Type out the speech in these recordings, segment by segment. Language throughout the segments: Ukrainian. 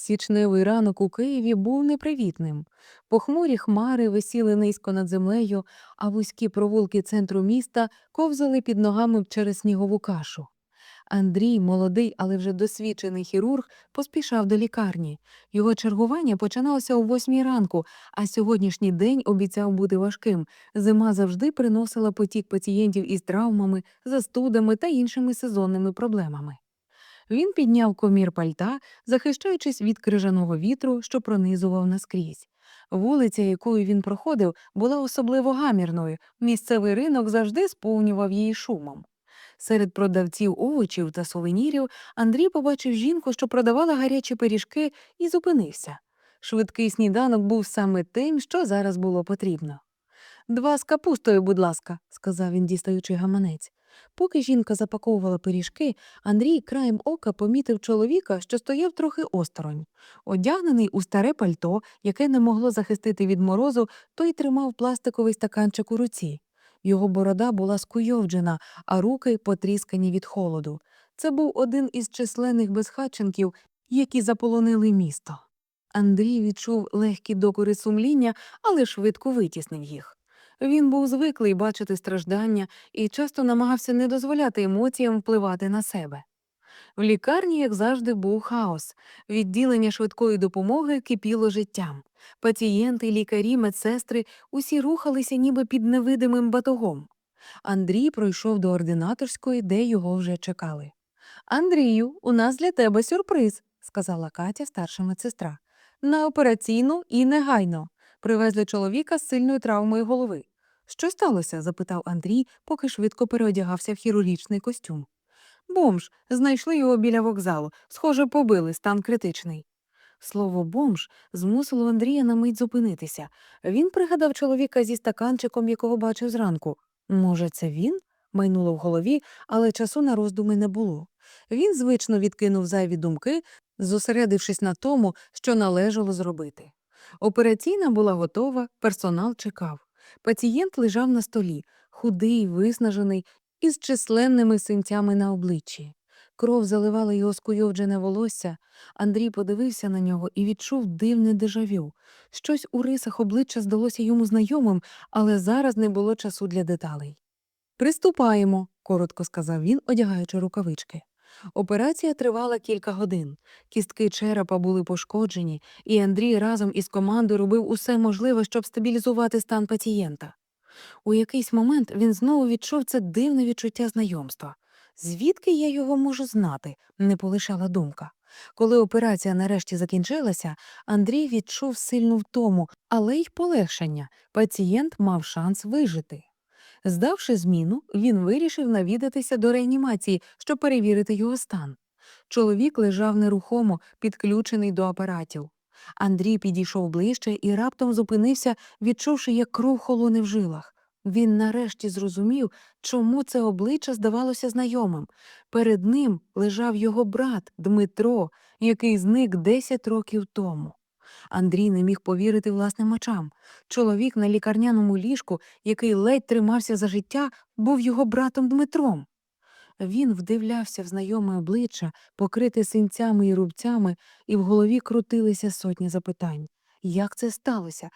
Січневий ранок у Києві був непривітним. Похмурі хмари висіли низько над землею, а вузькі провулки центру міста ковзали під ногами через снігову кашу. Андрій, молодий, але вже досвідчений хірург, поспішав до лікарні. Його чергування починалося о восьмій ранку, а сьогоднішній день обіцяв бути важким. Зима завжди приносила потік пацієнтів із травмами, застудами та іншими сезонними проблемами. Він підняв комір пальта, захищаючись від крижаного вітру, що пронизував наскрізь. Вулиця, якою він проходив, була особливо гамірною. Місцевий ринок завжди сповнював її шумом. Серед продавців овочів та сувенірів Андрій побачив жінку, що продавала гарячі пиріжки, і зупинився. Швидкий сніданок був саме тим, що зараз було потрібно. Два з капустою, будь ласка, сказав він, дістаючи гаманець. Поки жінка запаковувала пиріжки, Андрій краєм ока помітив чоловіка, що стояв трохи осторонь. Одягнений у старе пальто, яке не могло захистити від морозу, той тримав пластиковий стаканчик у руці. Його борода була скуйовджена, а руки потріскані від холоду. Це був один із численних безхатченків, які заполонили місто. Андрій відчув легкі докори сумління, але швидко витіснив їх. Він був звиклий бачити страждання і часто намагався не дозволяти емоціям впливати на себе. В лікарні, як завжди, був хаос. Відділення швидкої допомоги кипіло життям. Пацієнти, лікарі, медсестри усі рухалися ніби під невидимим батогом. Андрій пройшов до ординаторської, де його вже чекали. Андрію, у нас для тебе сюрприз, сказала Катя, старша медсестра. На операційну і негайно. Привезли чоловіка з сильною травмою голови. Що сталося? запитав Андрій, поки швидко переодягався в хірургічний костюм. Бомж, знайшли його біля вокзалу. Схоже, побили, стан критичний. Слово бомж змусило Андрія на мить зупинитися. Він пригадав чоловіка зі стаканчиком, якого бачив зранку. Може, це він? майнуло в голові, але часу на роздуми не було. Він звично відкинув зайві думки, зосередившись на тому, що належало зробити. Операційна була готова, персонал чекав. Пацієнт лежав на столі, худий, виснажений, із численними синцями на обличчі. Кров заливала його скуйовджене волосся. Андрій подивився на нього і відчув дивне дежавю. Щось у рисах обличчя здалося йому знайомим, але зараз не було часу для деталей. Приступаємо, коротко сказав він, одягаючи рукавички. Операція тривала кілька годин. Кістки черепа були пошкоджені, і Андрій разом із командою робив усе можливе, щоб стабілізувати стан пацієнта. У якийсь момент він знову відчув це дивне відчуття знайомства. Звідки я його можу знати? не полишала думка. Коли операція нарешті закінчилася, Андрій відчув сильну втому, але й полегшення. Пацієнт мав шанс вижити. Здавши зміну, він вирішив навідатися до реанімації, щоб перевірити його стан. Чоловік лежав нерухомо, підключений до апаратів. Андрій підійшов ближче і раптом зупинився, відчувши, як кров холоне в жилах. Він нарешті зрозумів, чому це обличчя здавалося знайомим. Перед ним лежав його брат Дмитро, який зник 10 років тому. Андрій не міг повірити власним очам. Чоловік на лікарняному ліжку, який ледь тримався за життя, був його братом Дмитром. Він вдивлявся в знайоме обличчя, покрите синцями і рубцями, і в голові крутилися сотні запитань. Як це сталося?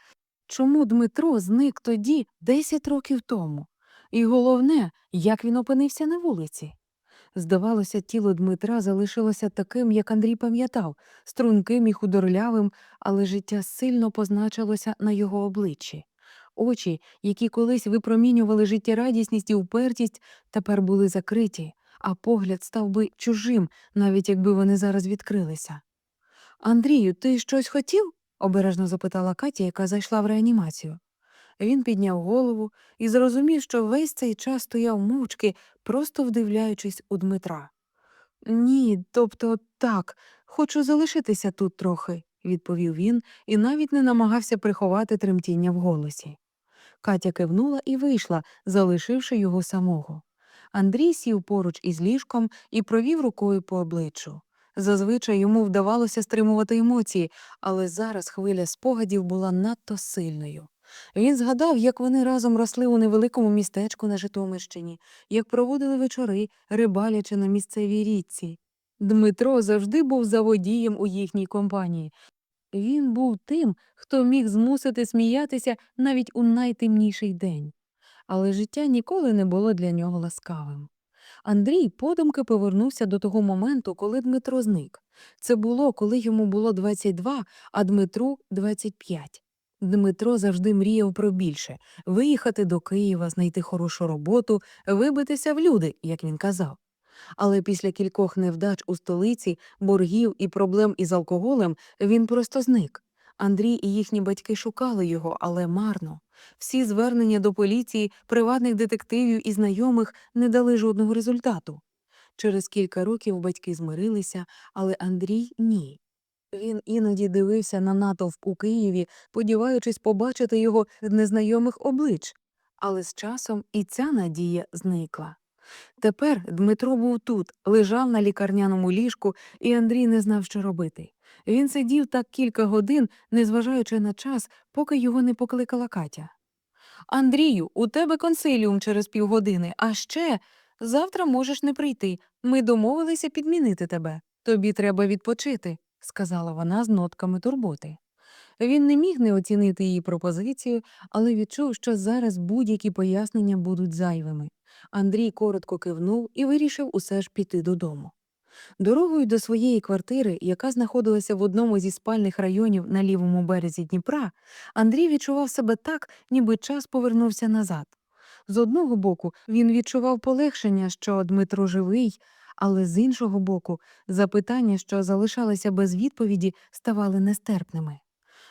Чому Дмитро зник тоді 10 років тому? І головне, як він опинився на вулиці? Здавалося, тіло Дмитра залишилося таким, як Андрій пам'ятав, струнким і худорлявим, але життя сильно позначилося на його обличчі. Очі, які колись випромінювали життєрадісність і упертість, тепер були закриті, а погляд став би чужим, навіть якби вони зараз відкрилися. Андрію, ти щось хотів? обережно запитала Катя, яка зайшла в реанімацію. Він підняв голову і зрозумів, що весь цей час стояв мовчки, просто вдивляючись у Дмитра. Ні, тобто так, хочу залишитися тут трохи, відповів він і навіть не намагався приховати тремтіння в голосі. Катя кивнула і вийшла, залишивши його самого. Андрій сів поруч із ліжком і провів рукою по обличчю. Зазвичай йому вдавалося стримувати емоції, але зараз хвиля спогадів була надто сильною. Він згадав, як вони разом росли у невеликому містечку на Житомирщині, як проводили вечори, рибалячи на місцевій річці. Дмитро завжди був заводієм у їхній компанії. Він був тим, хто міг змусити сміятися навіть у найтемніший день. Але життя ніколи не було для нього ласкавим. Андрій подумки повернувся до того моменту, коли Дмитро зник. Це було, коли йому було 22, а Дмитру 25. Дмитро завжди мріяв про більше виїхати до Києва, знайти хорошу роботу, вибитися в люди, як він казав. Але після кількох невдач у столиці, боргів і проблем із алкоголем він просто зник. Андрій і їхні батьки шукали його, але марно. Всі звернення до поліції, приватних детективів і знайомих не дали жодного результату. Через кілька років батьки змирилися, але Андрій ні. Він іноді дивився на натовп у Києві, сподіваючись побачити його незнайомих облич. Але з часом і ця надія зникла. Тепер Дмитро був тут, лежав на лікарняному ліжку, і Андрій не знав, що робити. Він сидів так кілька годин, незважаючи на час, поки його не покликала Катя. Андрію, у тебе консиліум через півгодини, а ще завтра можеш не прийти. Ми домовилися підмінити тебе. Тобі треба відпочити, сказала вона з нотками турботи. Він не міг не оцінити її пропозицію, але відчув, що зараз будь-які пояснення будуть зайвими. Андрій коротко кивнув і вирішив усе ж піти додому. Дорогою до своєї квартири, яка знаходилася в одному зі спальних районів на лівому березі Дніпра, Андрій відчував себе так, ніби час повернувся назад. З одного боку, він відчував полегшення, що Дмитро живий, але з іншого боку, запитання, що залишалися без відповіді, ставали нестерпними.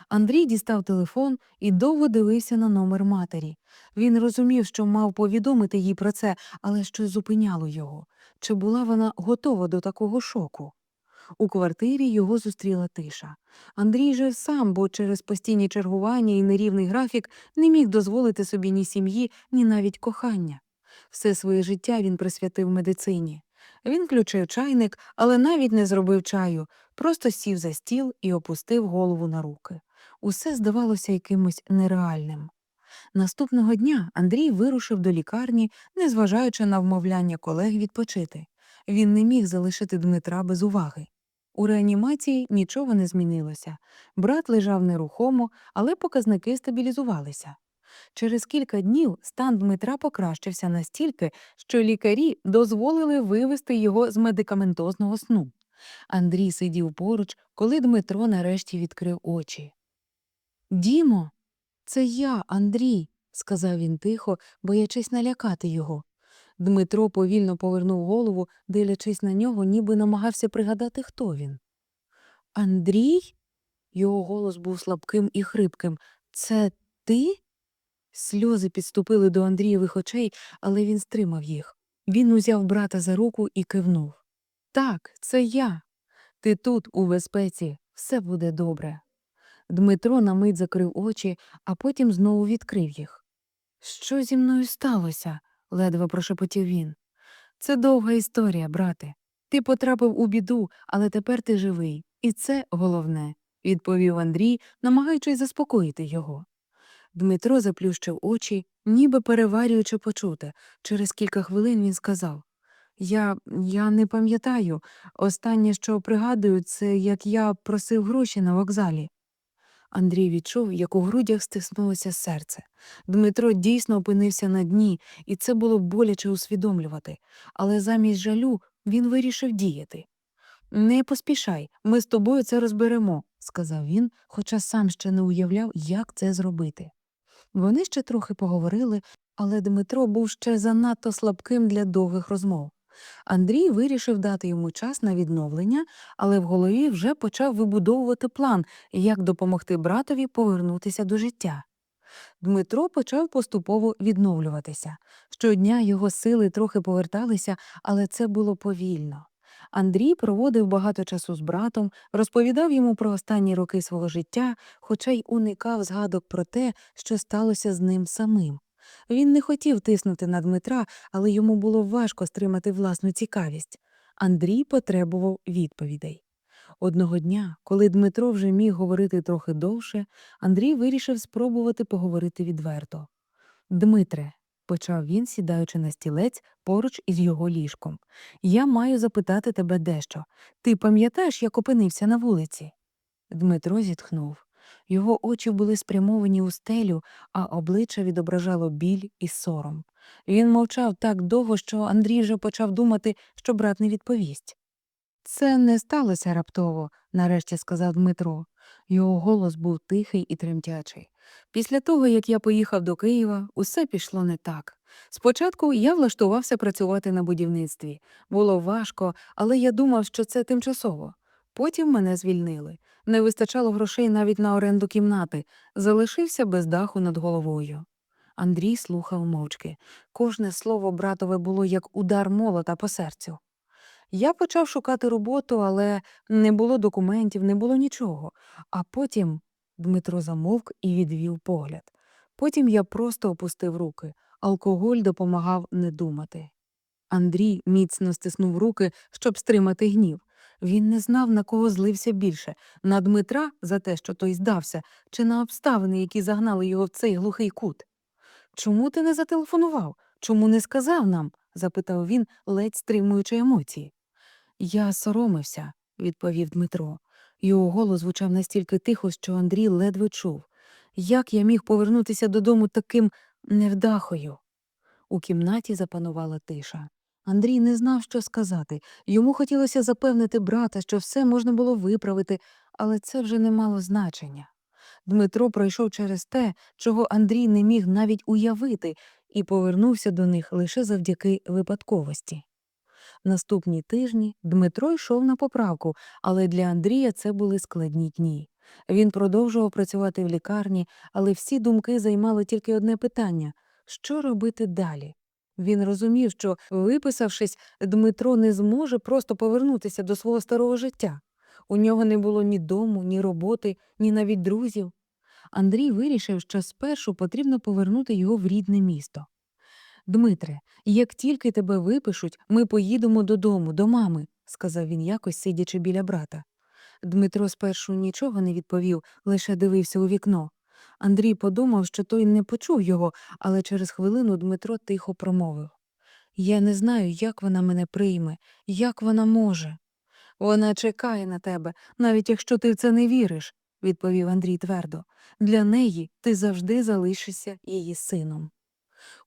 Андрій дістав телефон і довго дивився на номер матері. Він розумів, що мав повідомити їй про це, але щось зупиняло його. Чи була вона готова до такого шоку? У квартирі його зустріла тиша. Андрій жив сам, бо через постійні чергування і нерівний графік не міг дозволити собі ні сім'ї, ні навіть кохання. Все своє життя він присвятив медицині. Він включив чайник, але навіть не зробив чаю, просто сів за стіл і опустив голову на руки. Усе здавалося якимось нереальним. Наступного дня Андрій вирушив до лікарні, незважаючи на вмовляння колег відпочити. Він не міг залишити Дмитра без уваги. У реанімації нічого не змінилося. Брат лежав нерухомо, але показники стабілізувалися. Через кілька днів стан Дмитра покращився настільки, що лікарі дозволили вивести його з медикаментозного сну. Андрій сидів поруч, коли Дмитро нарешті відкрив очі. Дімо, це я, Андрій, сказав він тихо, боячись налякати його. Дмитро повільно повернув голову, дивлячись на нього, ніби намагався пригадати, хто він. Андрій? Його голос був слабким і хрипким. Це ти? Сльози підступили до Андрієвих очей, але він стримав їх. Він узяв брата за руку і кивнув. Так, це я. Ти тут, у безпеці, все буде добре. Дмитро на мить закрив очі, а потім знову відкрив їх. Що зі мною сталося? ледве прошепотів він. Це довга історія, брате. Ти потрапив у біду, але тепер ти живий, і це головне, відповів Андрій, намагаючись заспокоїти його. Дмитро заплющив очі, ніби переварюючи почуте. Через кілька хвилин він сказав Я я не пам'ятаю. Останнє, що пригадую, це як я просив гроші на вокзалі. Андрій відчув, як у грудях стиснулося серце. Дмитро дійсно опинився на дні, і це було боляче усвідомлювати, але замість жалю він вирішив діяти. Не поспішай, ми з тобою це розберемо, сказав він, хоча сам ще не уявляв, як це зробити. Вони ще трохи поговорили, але Дмитро був ще занадто слабким для довгих розмов. Андрій вирішив дати йому час на відновлення, але в голові вже почав вибудовувати план, як допомогти братові повернутися до життя. Дмитро почав поступово відновлюватися. Щодня його сили трохи поверталися, але це було повільно. Андрій проводив багато часу з братом, розповідав йому про останні роки свого життя, хоча й уникав згадок про те, що сталося з ним самим. Він не хотів тиснути на Дмитра, але йому було важко стримати власну цікавість. Андрій потребував відповідей. Одного дня, коли Дмитро вже міг говорити трохи довше, Андрій вирішив спробувати поговорити відверто. Дмитре, почав він, сідаючи на стілець поруч із його ліжком. Я маю запитати тебе дещо. Ти пам'ятаєш, як опинився на вулиці? Дмитро зітхнув. Його очі були спрямовані у стелю, а обличчя відображало біль і сором. Він мовчав так довго, що Андрій вже почав думати, що брат не відповість. Це не сталося раптово, нарешті сказав Дмитро. Його голос був тихий і тремтячий. Після того, як я поїхав до Києва, усе пішло не так. Спочатку я влаштувався працювати на будівництві. Було важко, але я думав, що це тимчасово. Потім мене звільнили. Не вистачало грошей навіть на оренду кімнати, залишився без даху над головою. Андрій слухав мовчки. Кожне слово братове було як удар молота по серцю. Я почав шукати роботу, але не було документів, не було нічого. А потім Дмитро замовк і відвів погляд. Потім я просто опустив руки. Алкоголь допомагав не думати. Андрій міцно стиснув руки, щоб стримати гнів. Він не знав, на кого злився більше на Дмитра за те, що той здався, чи на обставини, які загнали його в цей глухий кут. Чому ти не зателефонував? Чому не сказав нам? запитав він, ледь стримуючи емоції. Я соромився, відповів Дмитро. Його голос звучав настільки тихо, що Андрій ледве чув. Як я міг повернутися додому таким невдахою? У кімнаті запанувала тиша. Андрій не знав, що сказати. Йому хотілося запевнити брата, що все можна було виправити, але це вже не мало значення. Дмитро пройшов через те, чого Андрій не міг навіть уявити, і повернувся до них лише завдяки випадковості. Наступні тижні Дмитро йшов на поправку, але для Андрія це були складні дні. Він продовжував працювати в лікарні, але всі думки займали тільки одне питання що робити далі? Він розумів, що, виписавшись, Дмитро не зможе просто повернутися до свого старого життя. У нього не було ні дому, ні роботи, ні навіть друзів. Андрій вирішив, що спершу потрібно повернути його в рідне місто. Дмитре, як тільки тебе випишуть, ми поїдемо додому, до мами, сказав він якось, сидячи біля брата. Дмитро спершу нічого не відповів, лише дивився у вікно. Андрій подумав, що той не почув його, але через хвилину Дмитро тихо промовив Я не знаю, як вона мене прийме, як вона може. Вона чекає на тебе, навіть якщо ти в це не віриш, відповів Андрій твердо. Для неї ти завжди залишишся її сином.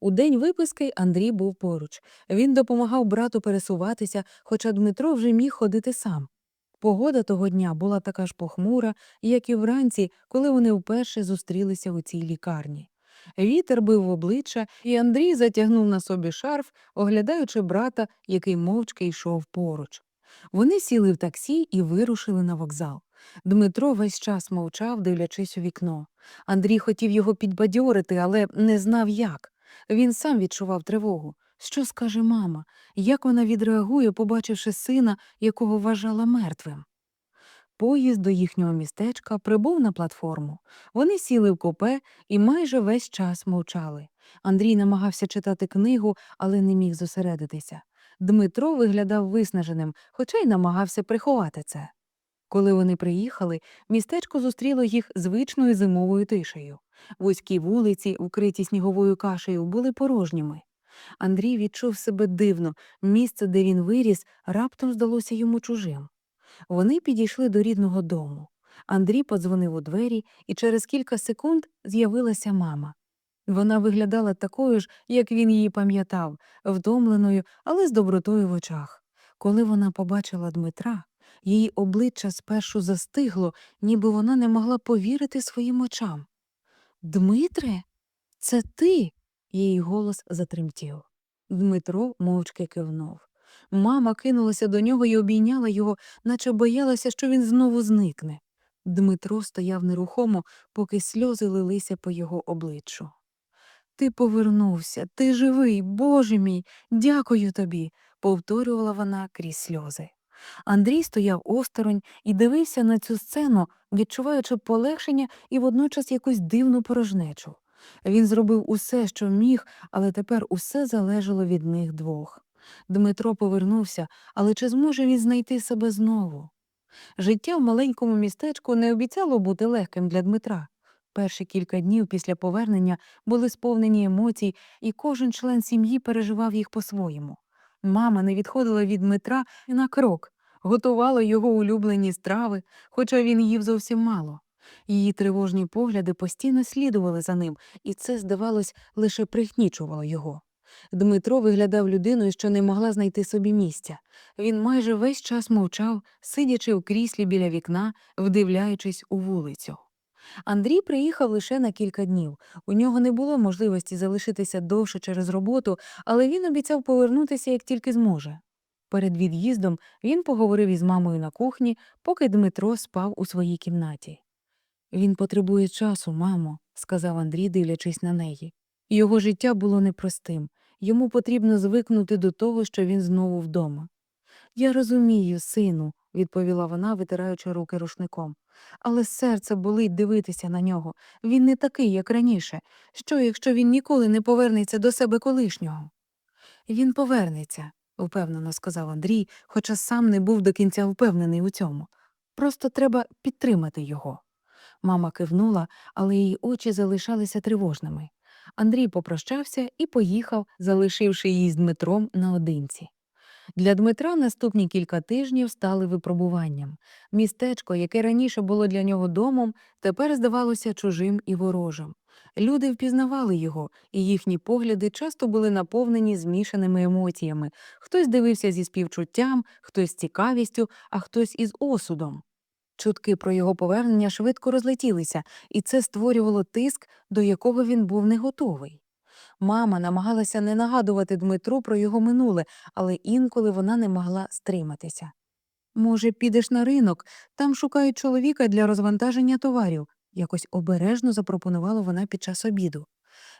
У день виписки Андрій був поруч. Він допомагав брату пересуватися, хоча Дмитро вже міг ходити сам. Погода того дня була така ж похмура, як і вранці, коли вони вперше зустрілися у цій лікарні. Вітер бив в обличчя, і Андрій затягнув на собі шарф, оглядаючи брата, який мовчки йшов поруч. Вони сіли в таксі і вирушили на вокзал. Дмитро весь час мовчав, дивлячись у вікно. Андрій хотів його підбадьорити, але не знав як. Він сам відчував тривогу. Що скаже мама? Як вона відреагує, побачивши сина, якого вважала мертвим? Поїзд до їхнього містечка прибув на платформу. Вони сіли в купе і майже весь час мовчали. Андрій намагався читати книгу, але не міг зосередитися. Дмитро виглядав виснаженим, хоча й намагався приховати це. Коли вони приїхали, містечко зустріло їх звичною зимовою тишею. Вузькі вулиці, укриті сніговою кашею, були порожніми. Андрій відчув себе дивно, місце, де він виріс, раптом здалося йому чужим. Вони підійшли до рідного дому. Андрій подзвонив у двері, і через кілька секунд з'явилася мама. Вона виглядала такою ж, як він її пам'ятав, втомленою, але з добротою в очах. Коли вона побачила Дмитра, її обличчя спершу застигло, ніби вона не могла повірити своїм очам. Дмитре, це ти? Її голос затремтів. Дмитро мовчки кивнув. Мама кинулася до нього і обійняла його, наче боялася, що він знову зникне. Дмитро стояв нерухомо, поки сльози лилися по його обличчю. Ти повернувся, ти живий, Боже мій, дякую тобі, повторювала вона крізь сльози. Андрій стояв осторонь і дивився на цю сцену, відчуваючи полегшення і водночас якусь дивну порожнечу. Він зробив усе, що міг, але тепер усе залежало від них двох. Дмитро повернувся, але чи зможе він знайти себе знову? Життя в маленькому містечку не обіцяло бути легким для Дмитра. Перші кілька днів після повернення були сповнені емоцій, і кожен член сім'ї переживав їх по-своєму. Мама не відходила від Дмитра на крок, готувала його улюблені страви, хоча він їв зовсім мало. Її тривожні погляди постійно слідували за ним, і це, здавалось, лише пригнічувало його. Дмитро виглядав людиною, що не могла знайти собі місця. Він майже весь час мовчав, сидячи в кріслі біля вікна, вдивляючись у вулицю. Андрій приїхав лише на кілька днів. У нього не було можливості залишитися довше через роботу, але він обіцяв повернутися, як тільки зможе. Перед від'їздом він поговорив із мамою на кухні, поки Дмитро спав у своїй кімнаті. Він потребує часу, мамо, сказав Андрій, дивлячись на неї. Його життя було непростим. Йому потрібно звикнути до того, що він знову вдома. Я розумію, сину, відповіла вона, витираючи руки рушником. Але серце болить дивитися на нього. Він не такий, як раніше. Що, якщо він ніколи не повернеться до себе колишнього? Він повернеться, впевнено сказав Андрій, хоча сам не був до кінця впевнений у цьому. Просто треба підтримати його. Мама кивнула, але її очі залишалися тривожними. Андрій попрощався і поїхав, залишивши її з Дмитром наодинці. Для Дмитра наступні кілька тижнів стали випробуванням. Містечко, яке раніше було для нього домом, тепер здавалося чужим і ворожим. Люди впізнавали його, і їхні погляди часто були наповнені змішаними емоціями. Хтось дивився зі співчуттям, хтось з цікавістю, а хтось із осудом. Чутки про його повернення швидко розлетілися, і це створювало тиск, до якого він був не готовий. Мама намагалася не нагадувати Дмитру про його минуле, але інколи вона не могла стриматися. Може, підеш на ринок, там шукають чоловіка для розвантаження товарів, якось обережно запропонувала вона під час обіду.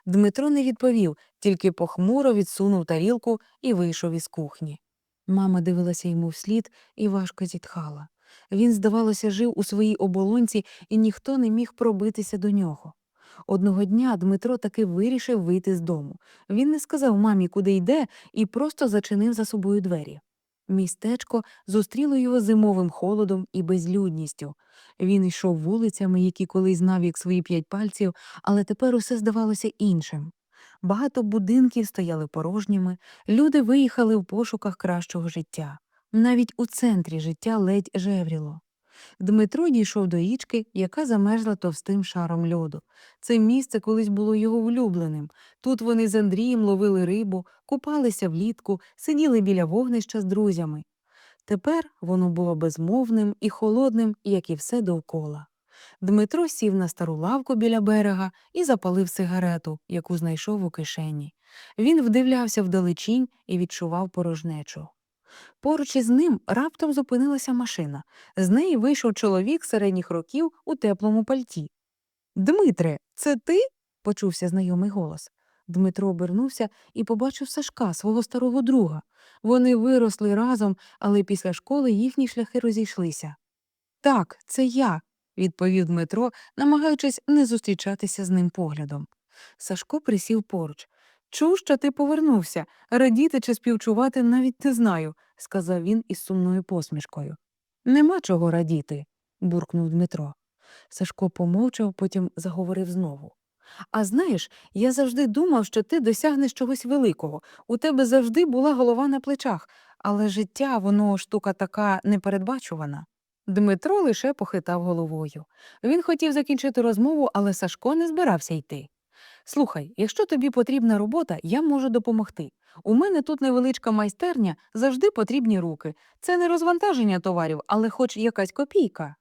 Дмитро не відповів, тільки похмуро відсунув тарілку і вийшов із кухні. Мама дивилася йому вслід і важко зітхала. Він, здавалося, жив у своїй оболонці, і ніхто не міг пробитися до нього. Одного дня Дмитро таки вирішив вийти з дому. Він не сказав мамі, куди йде, і просто зачинив за собою двері. Містечко зустріло його зимовим холодом і безлюдністю. Він йшов вулицями, які колись знав як свої п'ять пальців, але тепер усе здавалося іншим. Багато будинків стояли порожніми, люди виїхали в пошуках кращого життя. Навіть у центрі життя ледь жевріло. Дмитро дійшов до річки, яка замерзла товстим шаром льоду. Це місце колись було його улюбленим. Тут вони з Андрієм ловили рибу, купалися влітку, сиділи біля вогнища з друзями. Тепер воно було безмовним і холодним, як і все довкола. Дмитро сів на стару лавку біля берега і запалив сигарету, яку знайшов у кишені. Він вдивлявся вдалечінь і відчував порожнечу. Поруч із ним раптом зупинилася машина. З неї вийшов чоловік середніх років у теплому пальті. Дмитре, це ти? почувся знайомий голос. Дмитро обернувся і побачив Сашка, свого старого друга. Вони виросли разом, але після школи їхні шляхи розійшлися. Так, це я, відповів Дмитро, намагаючись не зустрічатися з ним поглядом. Сашко присів поруч. Чув, що ти повернувся. Радіти чи співчувати навіть не знаю, сказав він із сумною посмішкою. Нема чого радіти, буркнув Дмитро. Сашко помовчав, потім заговорив знову. А знаєш, я завжди думав, що ти досягнеш чогось великого. У тебе завжди була голова на плечах, але життя, воно штука така непередбачувана. Дмитро лише похитав головою. Він хотів закінчити розмову, але Сашко не збирався йти. Слухай, якщо тобі потрібна робота, я можу допомогти. У мене тут невеличка майстерня, завжди потрібні руки. Це не розвантаження товарів, але хоч якась копійка.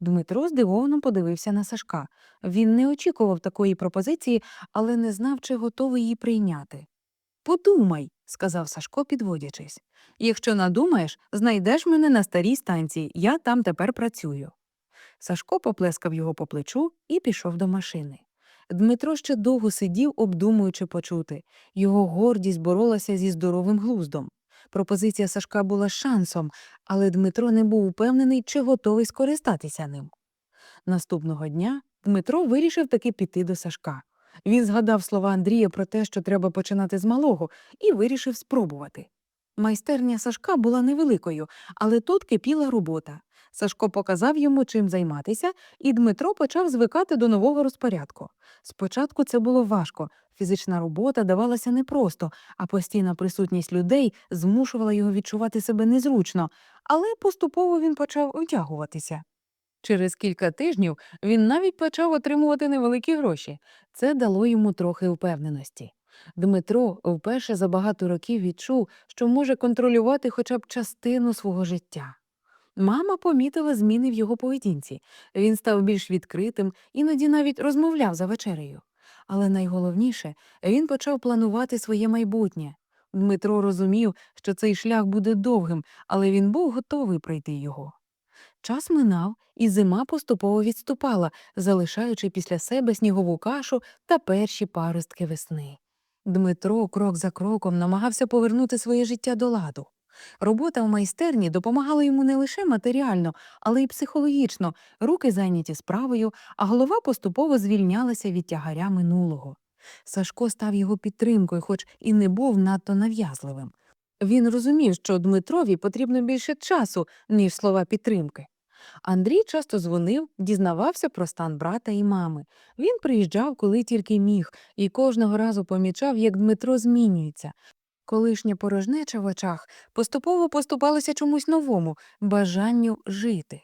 Дмитро здивовано подивився на Сашка. Він не очікував такої пропозиції, але не знав, чи готовий її прийняти. Подумай, сказав Сашко, підводячись. Якщо надумаєш, знайдеш мене на старій станції, я там тепер працюю. Сашко поплескав його по плечу і пішов до машини. Дмитро ще довго сидів, обдумуючи почути. Його гордість боролася зі здоровим глуздом. Пропозиція Сашка була шансом, але Дмитро не був упевнений, чи готовий скористатися ним. Наступного дня Дмитро вирішив таки піти до Сашка. Він згадав слова Андрія про те, що треба починати з малого, і вирішив спробувати. Майстерня Сашка була невеликою, але тут кипіла робота. Сашко показав йому, чим займатися, і Дмитро почав звикати до нового розпорядку. Спочатку це було важко. Фізична робота давалася непросто, а постійна присутність людей змушувала його відчувати себе незручно, але поступово він почав втягуватися. Через кілька тижнів він навіть почав отримувати невеликі гроші. Це дало йому трохи впевненості. Дмитро вперше за багато років відчув, що може контролювати хоча б частину свого життя. Мама помітила зміни в його поведінці. Він став більш відкритим, іноді навіть розмовляв за вечерею. Але найголовніше, він почав планувати своє майбутнє. Дмитро розумів, що цей шлях буде довгим, але він був готовий пройти його. Час минав, і зима поступово відступала, залишаючи після себе снігову кашу та перші паростки весни. Дмитро крок за кроком намагався повернути своє життя до ладу. Робота в майстерні допомагала йому не лише матеріально, але й психологічно, руки зайняті справою, а голова поступово звільнялася від тягаря минулого. Сашко став його підтримкою, хоч і не був надто нав'язливим. Він розумів, що Дмитрові потрібно більше часу, ніж слова підтримки. Андрій часто дзвонив, дізнавався про стан брата і мами. Він приїжджав, коли тільки міг, і кожного разу помічав, як Дмитро змінюється. Колишня порожнеча в очах поступово поступалася чомусь новому бажанню жити.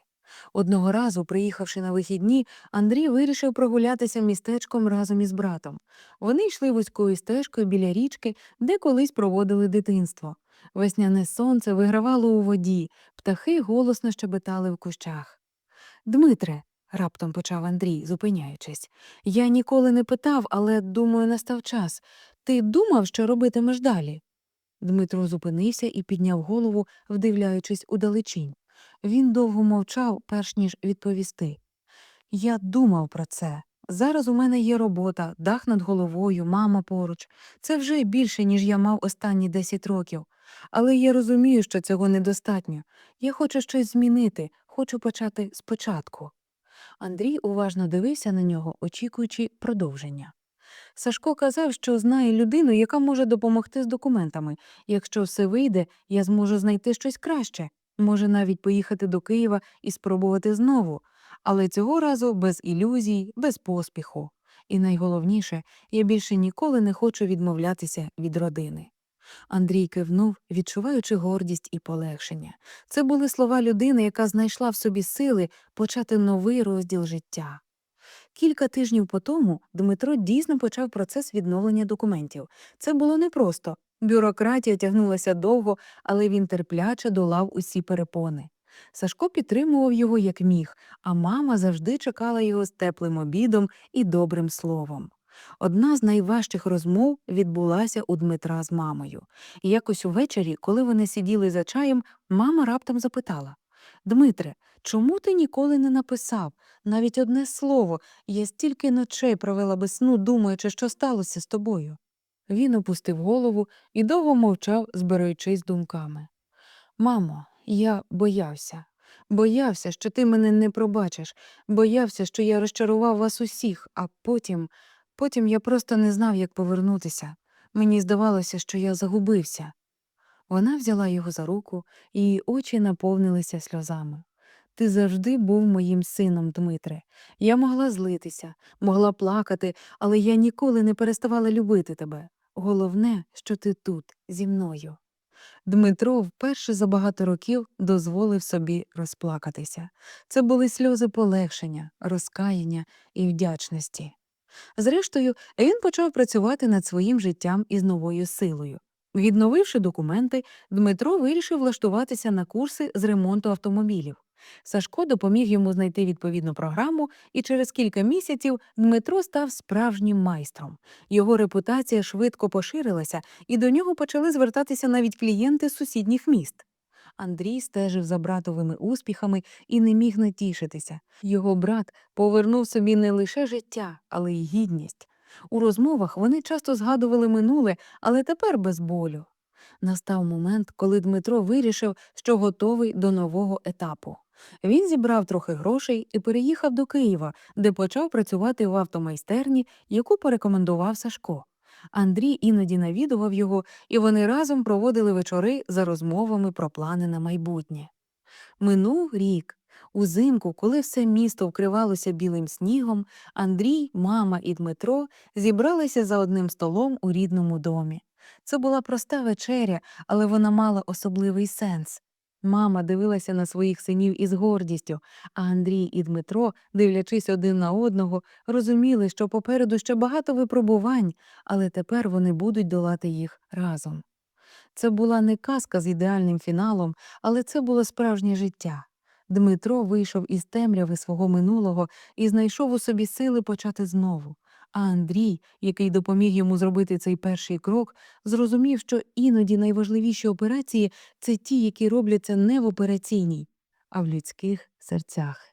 Одного разу, приїхавши на вихідні, Андрій вирішив прогулятися містечком разом із братом. Вони йшли вузькою стежкою біля річки, де колись проводили дитинство. Весняне сонце вигравало у воді, птахи голосно щебетали в кущах. Дмитре, раптом почав Андрій, зупиняючись, я ніколи не питав, але думаю, настав час. Ти думав, що робитимеш далі? Дмитро зупинився і підняв голову, вдивляючись у далечінь. Він довго мовчав, перш ніж відповісти. Я думав про це. Зараз у мене є робота, дах над головою, мама поруч. Це вже більше, ніж я мав останні 10 років. Але я розумію, що цього недостатньо. Я хочу щось змінити, хочу почати спочатку. Андрій уважно дивився на нього, очікуючи продовження. Сашко казав, що знає людину, яка може допомогти з документами. Якщо все вийде, я зможу знайти щось краще. Може навіть поїхати до Києва і спробувати знову, але цього разу без ілюзій, без поспіху. І найголовніше, я більше ніколи не хочу відмовлятися від родини. Андрій кивнув, відчуваючи гордість і полегшення. Це були слова людини, яка знайшла в собі сили почати новий розділ життя. Кілька тижнів по тому Дмитро дійсно почав процес відновлення документів. Це було непросто. Бюрократія тягнулася довго, але він терпляче долав усі перепони. Сашко підтримував його як міг, а мама завжди чекала його з теплим обідом і добрим словом. Одна з найважчих розмов відбулася у Дмитра з мамою. Якось увечері, коли вони сиділи за чаєм, мама раптом запитала Дмитре, чому ти ніколи не написав? Навіть одне слово, я стільки ночей провела без сну, думаючи, що сталося з тобою. Він опустив голову і довго мовчав, збираючись думками. Мамо, я боявся. Боявся, що ти мене не пробачиш, боявся, що я розчарував вас усіх, а потім, потім я просто не знав, як повернутися. Мені здавалося, що я загубився. Вона взяла його за руку, і її очі наповнилися сльозами. Ти завжди був моїм сином, Дмитре. Я могла злитися, могла плакати, але я ніколи не переставала любити тебе. Головне, що ти тут, зі мною. Дмитро вперше за багато років дозволив собі розплакатися. Це були сльози полегшення, розкаяння і вдячності. Зрештою, він почав працювати над своїм життям із новою силою. Відновивши документи, Дмитро вирішив влаштуватися на курси з ремонту автомобілів. Сашко допоміг йому знайти відповідну програму, і через кілька місяців Дмитро став справжнім майстром. Його репутація швидко поширилася, і до нього почали звертатися навіть клієнти з сусідніх міст. Андрій стежив за братовими успіхами і не міг натішитися. Його брат повернув собі не лише життя, але й гідність. У розмовах вони часто згадували минуле, але тепер без болю. Настав момент, коли Дмитро вирішив, що готовий до нового етапу. Він зібрав трохи грошей і переїхав до Києва, де почав працювати в автомайстерні, яку порекомендував Сашко. Андрій іноді навідував його, і вони разом проводили вечори за розмовами про плани на майбутнє. Минув рік. Узимку, коли все місто вкривалося білим снігом, Андрій, мама і Дмитро зібралися за одним столом у рідному домі. Це була проста вечеря, але вона мала особливий сенс. Мама дивилася на своїх синів із гордістю, а Андрій і Дмитро, дивлячись один на одного, розуміли, що попереду ще багато випробувань, але тепер вони будуть долати їх разом. Це була не казка з ідеальним фіналом, але це було справжнє життя. Дмитро вийшов із темряви свого минулого і знайшов у собі сили почати знову. А Андрій, який допоміг йому зробити цей перший крок, зрозумів, що іноді найважливіші операції це ті, які робляться не в операційній, а в людських серцях.